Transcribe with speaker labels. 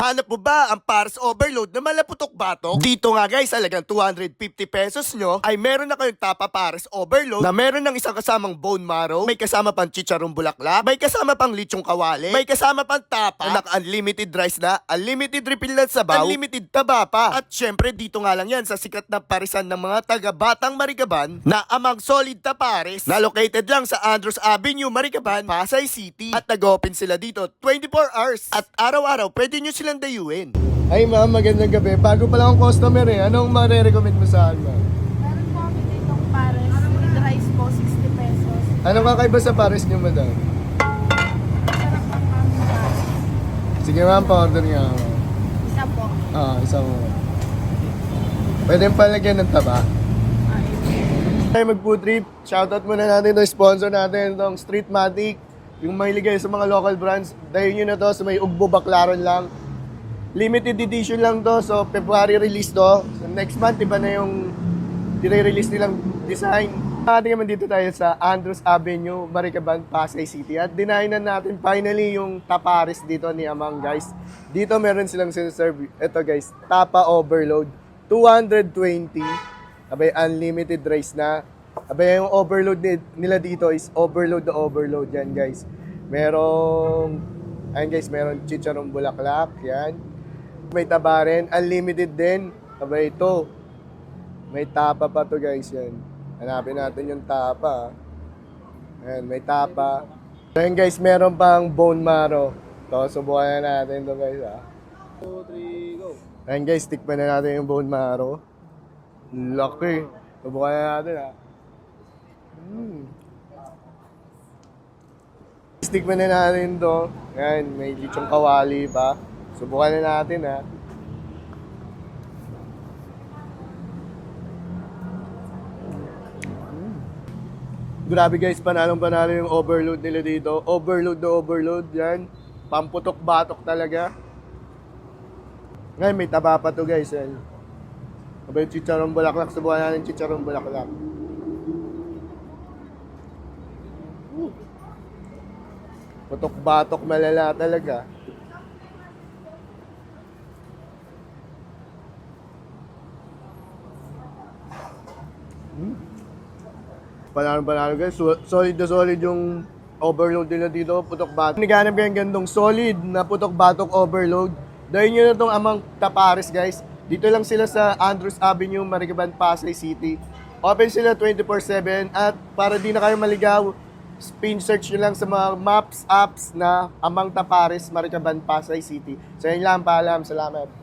Speaker 1: Hanap mo ba ang Paris Overload na malaputok batok? Dito nga guys, alagang 250 pesos nyo ay meron na kayong tapa Paris Overload na meron ng isang kasamang bone marrow, may kasama pang chicharong bulaklak, may kasama pang lichong kawali, may kasama pang tapa, na naka-unlimited rice na, unlimited refill ng sabaw, unlimited taba pa. At syempre dito nga lang yan sa sikat na parisan ng mga taga Batang Marigaban na amang solid tapares na located lang sa Andros Avenue, Marigaban, Pasay City. At nag-open sila dito 24 hours. At araw-araw pwede nyo silang dayuin. Ay ma'am, magandang gabi. Bago pa lang akong customer eh. Anong marirecommend mo sa akin ma'am?
Speaker 2: Meron po kami ditong pares with rice po, 60 pesos.
Speaker 1: Anong kakaiba sa pares niyo madam?
Speaker 2: Sarap ang aming pares.
Speaker 1: Sige ma'am, pa-order nga ako.
Speaker 2: Isa po.
Speaker 1: Ah, isang Pwede palagyan ng taba.
Speaker 2: Ay,
Speaker 1: Tayo mag-food trip. Shoutout muna natin itong sponsor natin, itong Streetmatic. Yung mahiligay sa mga local brands. Dahil nyo na to sa may Ugbo Baclaran lang. Limited edition lang to. So, February release to. So, next month, iba na yung dire-release nilang design. Ating naman dito tayo sa Andros Avenue, Maricaban, Pasay City. At dinainan natin finally yung tapares dito ni Amang, guys. Dito meron silang sinaserve. Ito, guys, tapa overload. 220. Abay, unlimited rice na. Abay, yung overload ni- nila dito is overload na overload. Yan, guys. Merong, ayan guys, meron chicharong bulaklak. Yan. May taba rin. Unlimited din. Abay, ito. May tapa pa to guys. Yan. Hanapin natin yung tapa. Ayan, may tapa. Ayan guys, meron pang bone marrow. To, subukan na natin to guys ah. 2, 3, go. Ayan guys, tikman na natin yung bone marrow. Laki. Subukan na natin ah. Mm. Tikman na natin to. Ayan, may lichong kawali pa. Subukan na natin ah. Grabe guys, panalong panalo yung overload nila dito. Overload na overload yan. Pamputok-batok talaga. Ngayon may taba pa to guys. Yan. Aba yung chicharong bulaklak. Subukan natin chicharong bulaklak. Putok-batok malala talaga. Panalo panalo guys. So- solid na solid yung overload nila dito. Putok batok. Naghanap kayo ng gandong solid na putok batok overload. Dahil nyo na itong amang tapares guys. Dito lang sila sa Andrews Avenue, Maricaban, Pasay City. Open sila 24-7 at para di na kayo maligaw, spin search nyo lang sa mga maps apps na Amang Tapares, Maricaban, Pasay City. So yun lang, paalam. Salamat.